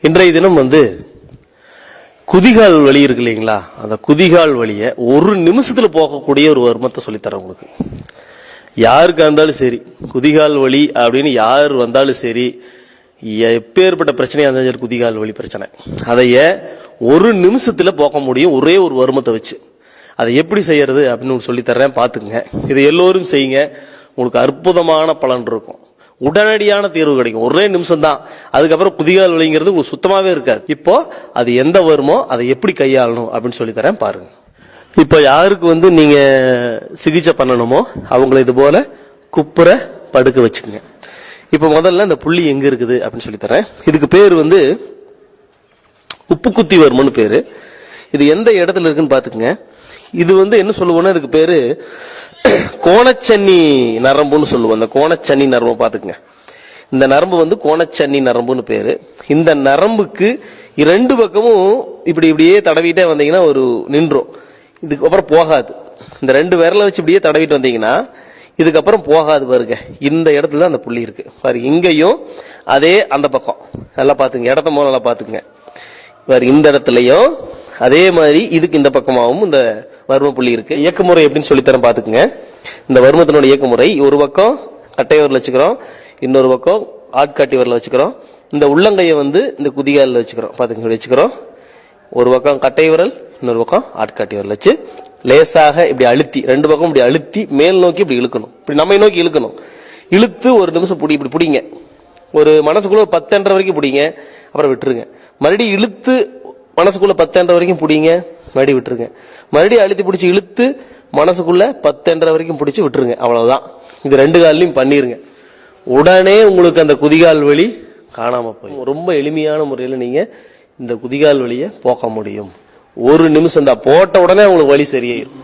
இன்றைய தினம் வந்து குதிகால் வழி இருக்கு இல்லைங்களா? அந்த குதிகால் வழியை ஒரு நிமிஷத்துல போகக்கூடிய ஒரு வருமத்தை சொல்லித்தரேன் உங்களுக்கு. யாருக்கா இருந்தாலும் சரி குதிகால் வழி அப்படின்னு யார் வந்தாலும் சரி எப்பேற்பட்ட பிரச்சனையாக இருந்தாலும் சரி குதிகால் வழி பிரச்சனை. அதைய ஒரு நிமிஷத்துல போக முடியும் ஒரே ஒரு வருமத்தை வச்சு. அதை எப்படி செய்யறது அப்படின்னு சொல்லித்தர்றேன் சொல்லித் தர்றேன் இதை எல்லோரும் செய்யுங்க. உங்களுக்கு அற்புதமான பலன் இருக்கும். உடனடியான தீர்வு கிடைக்கும். ஒரே நிமிஷம் தான் அதுக்கப்புறம் குதிகால் வலிங்கிறது உங்களுக்கு சுத்தமாகவே இருக்காது. இப்போ அது எந்த வருமோ அதை எப்படி கையாளணும் அப்படின்னு சொல்லி தரேன் பாருங்க. இப்போ யாருக்கு வந்து நீங்க சிகிச்சை பண்ணணுமோ அவங்கள இது போல குப்புற படுக்க வச்சுக்கோங்க. இப்போ முதல்ல இந்த புள்ளி எங்க இருக்குது அப்படின்னு சொல்லி தரேன் இதுக்கு பேர் வந்து உப்பு குத்தி வருமன்னு பேரு. இது எந்த இடத்துல இருக்குன்னு பாத்துக்கங்க இது வந்து என்ன சொல்லுவோம்னா இதுக்கு பேரு கோணச்சன்னி நரம்புன்னு சொல்லுவோம். அந்த கோணச்சன்னி நரம்பு பாத்துக்கங்க இந்த நரம்பு வந்து கோணச்சன்னி நரம்புன்னு பேரு. இந்த நரம்புக்கு ரெண்டு பக்கமும் இப்படி இப்படியே தடவிட்டே வந்தீங்கன்னா ஒரு நின்றோம். இதுக்கப்புறம் போகாது. இந்த ரெண்டு விரலை வச்சு இப்படியே தடவிட்டு வந்தீங்கன்னா இதுக்கப்புறம் போகாது பாருங்க. இந்த இடத்துல தான் அந்த புள்ளி இருக்கு. பாரு இங்கேயும் அதே அந்த பக்கம். நல்லா பாத்துங்க இடத்த மூலம் நல்லா பாத்துங்க பாரு இந்த இடத்துலயும் அதே மாதிரி இதுக்கு இந்த பக்கமாகவும் இந்த வர்ம புள்ளி இருக்கு. இயக்கமுறை எப்படின்னு சொல்லித்தரேன் பாத்துக்குங்க இந்த வர்மத்தினோட இயக்கமுறை ஒரு பக்கம் கட்டை வச்சுக்கிறோம் இன்னொரு பக்கம் ஆட்காட்டி வரல வச்சுக்கிறோம். இந்த உள்ளங்கையை வந்து இந்த குதிகாலில் வச்சுக்கிறோம். பாத்துங்க வச்சுக்கிறோம். ஒரு பக்கம் கட்டை விரல் இன்னொரு பக்கம் ஆட்காட்டி விரல் வச்சு லேசாக இப்படி அழுத்தி ரெண்டு பக்கம் இப்படி அழுத்தி மேல் நோக்கி இப்படி இழுக்கணும். இப்படி நம்மை நோக்கி இழுக்கணும். இழுத்து ஒரு நிமிஷம் பிடி இப்படி பிடிங்க. ஒரு மனசுக்குள்ள ஒரு பத்தெண்டரை வரைக்கும் பிடிங்க. அப்புறம் விட்டுருங்க. மறுபடியும் இழுத்து மனசுக்குள்ள பத்தேன்ற வரைக்கும் பிடிங்க மறுபடி விட்டுருங்க. மறுபடியும் அழுத்தி பிடிச்சி இழுத்து மனசுக்குள்ள பத்தேன்ற வரைக்கும் பிடிச்சி விட்டுருங்க. அவ்வளவுதான். இது ரெண்டு கால்லையும் பண்ணிருங்க. உடனே உங்களுக்கு அந்த குதிகால் வலி காணாம போய் ரொம்ப எளிமையான முறையில் நீங்க இந்த குதிகால் வலியை போக்க முடியும். ஒரு நிமிஷம் தான். போட்ட உடனே உங்களுக்கு வலி சரியாயிடும்